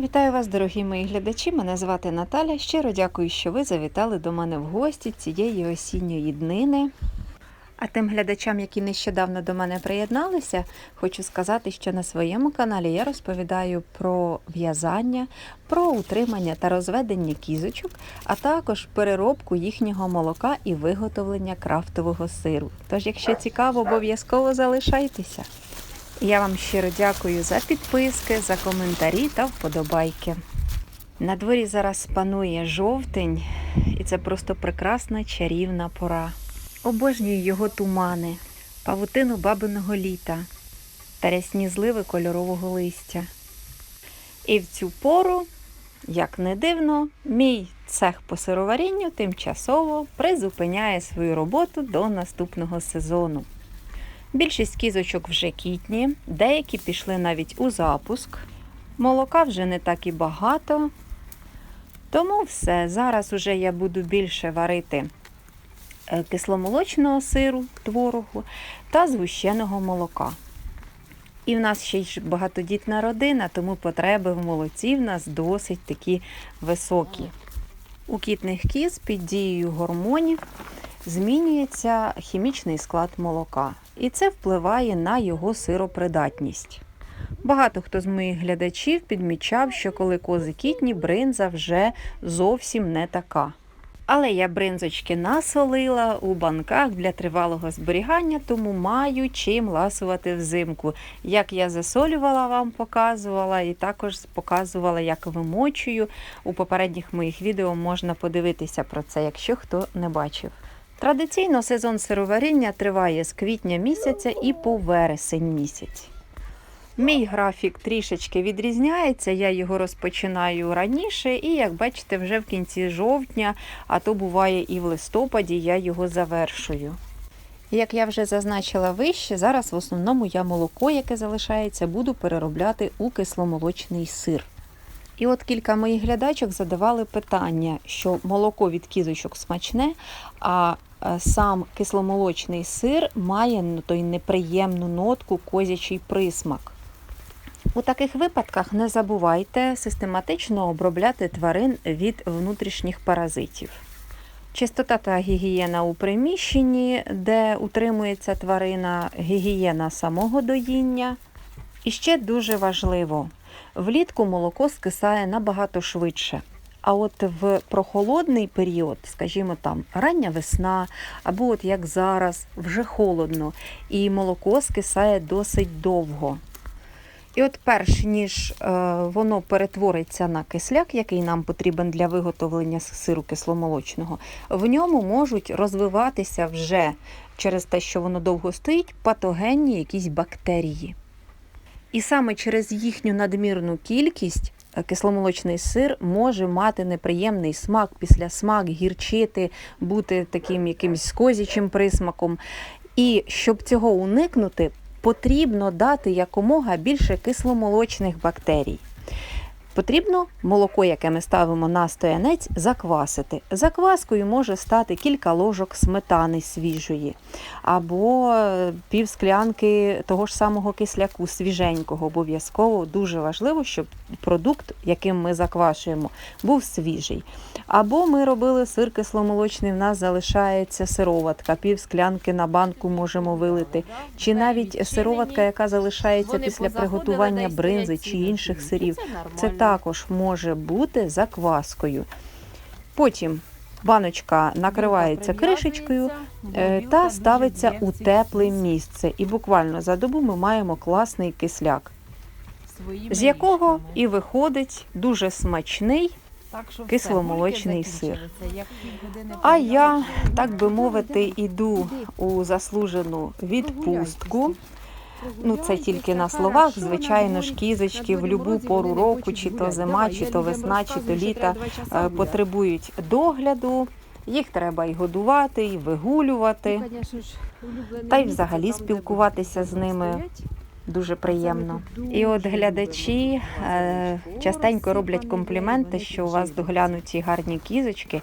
Вітаю вас, дорогі мої глядачі. Мене звати Наталя. Щиро дякую, що ви завітали до мене в гості цієї осінньої днини. А тим глядачам, які нещодавно до мене приєдналися, хочу сказати, що на своєму каналі я розповідаю про в'язання, про утримання та розведення кізочок, а також переробку їхнього молока і виготовлення крафтового сиру. Тож, якщо цікаво, обов'язково залишайтеся. Я вам щиро дякую за підписки, за коментарі та вподобайки. На дворі зараз панує жовтень, і це просто прекрасна чарівна пора. Обожнюю його тумани, павутину бабиного літа та рясні зливи кольорового листя. І в цю пору, як не дивно, мій цех по сироварінню тимчасово призупиняє свою роботу до наступного сезону. Більшість кізочок вже кітні, деякі пішли навіть у запуск. Молока вже не так і багато. Тому все. Зараз уже я буду більше варити е, кисломолочного сиру, творогу та згущеного молока. І в нас ще й багатодітна родина, тому потреби в молоці в нас досить такі високі. У кітних кіз під дією гормонів змінюється хімічний склад молока, і це впливає на його сиропридатність. Багато хто з моїх глядачів підмічав, що коли кози кітні, бринза вже зовсім не така. Але я бринзочки насолила у банках для тривалого зберігання, тому маю чим ласувати взимку. Як я засолювала, вам показувала, і також показувала, як вимочую. У попередніх моїх відео можна подивитися про це, якщо хто не бачив. Традиційно сезон сироваріння триває з квітня місяця і по вересень місяць. Мій графік трішечки відрізняється, я його розпочинаю раніше, і, як бачите, вже в кінці жовтня, а то буває і в листопаді, я його завершую. Як я вже зазначила вище, зараз в основному я молоко, яке залишається, буду переробляти у кисломолочний сир. І от кілька моїх глядачок задавали питання, що молоко від кізочок смачне, а е, сам кисломолочний сир має ну, той неприємну нотку козячий присмак. У таких випадках не забувайте систематично обробляти тварин від внутрішніх паразитів. Чистота та гігієна у приміщенні, де утримується тварина, гігієна самого доїння. І ще дуже важливо, влітку молоко скисає набагато швидше. А от в прохолодний період, скажімо там, рання весна, або от як зараз, вже холодно, і молоко скисає досить довго. І от перш ніж е, воно перетвориться на кисляк, який нам потрібен для виготовлення сиру кисломолочного, в ньому можуть розвиватися вже через те, що воно довго стоїть, патогенні якісь бактерії. І саме через їхню надмірну кількість е, кисломолочний сир може мати неприємний смак, після смак, гірчити, бути таким якимсь козячим присмаком. І щоб цього уникнути, потрібно дати якомога більше кисломолочних бактерій. Потрібно молоко, яке ми ставимо на стоянець, заквасити. Закваскою може стати кілька ложок сметани свіжої, або е, пів склянки того ж самого кисляку свіженького. Обов'язково дуже важливо, щоб продукт, яким ми заквашуємо, був свіжий. Або ми робили сир кисломолочний, в нас залишається сироватка, пів склянки на банку можемо вилити. Чи навіть сироватка, яка залишається після приготування бринзи чи інших сирів. Це також може бути закваскою. Потім баночка накривається кришечкою е, та ставиться у тепле місце. І буквально за добу ми маємо класний кисляк, з якого і виходить дуже смачний. кисломолочний сир. А я, так би мовити, іду у заслужену відпустку. Ну, це тільки на словах. Звичайно ж, кізочки в будь-яку пору року, чи то зима, чи то весна, чи то літа е, потребують догляду. Їх треба і годувати, і вигулювати, та й взагалі спілкуватися з ними дуже приємно. І от глядачі е, частенько роблять компліменти, що у вас доглянуті гарні кізочки.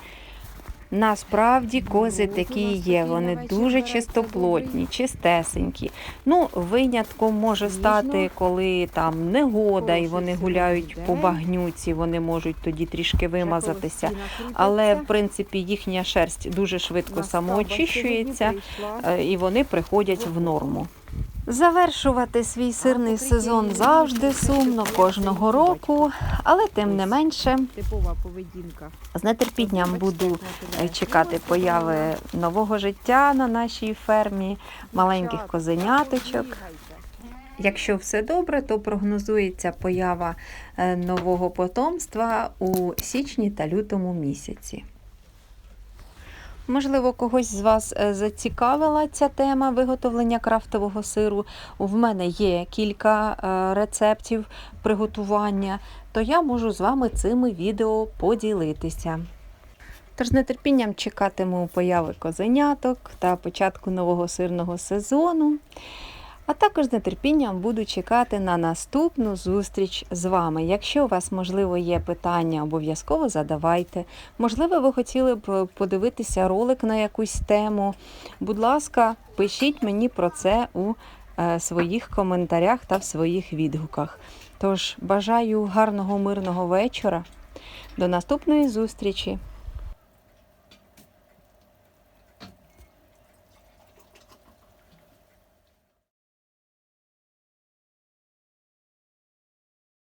Насправді кози такі є. Вони дуже чистоплотні, чистесенькі. Ну, винятком може стати, коли там негода і вони гуляють по багнюці, вони можуть тоді трішки вимазатися. Але в принципі їхня шерсть дуже швидко самоочищується е, і вони приходять в норму. Завершувати свій сирний сезон завжди сумно кожного року, але тим не менше Типова поведінка. з нетерпінням буду е, чекати появи нового життя на нашій фермі, маленьких козеняточок. Якщо все добре, то прогнозується поява е, нового потомства у січні та лютому місяці. Можливо, когось з вас е, зацікавила ця тема виготовлення крафтового сиру. В мене є кілька е, рецептів приготування, то я можу з вами цими відео поділитися. Тож з нетерпінням чекатиму появи козеняток та початку нового сирного сезону. А також з нетерпінням буду чекати на наступну зустріч з вами. Якщо у вас, можливо, є питання, обов'язково задавайте. Можливо, ви хотіли б подивитися ролик на якусь тему. Будь ласка, пишіть мені про це у е, своїх коментарях та в своїх відгуках. Тож бажаю гарного мирного вечора. До наступної зустрічі!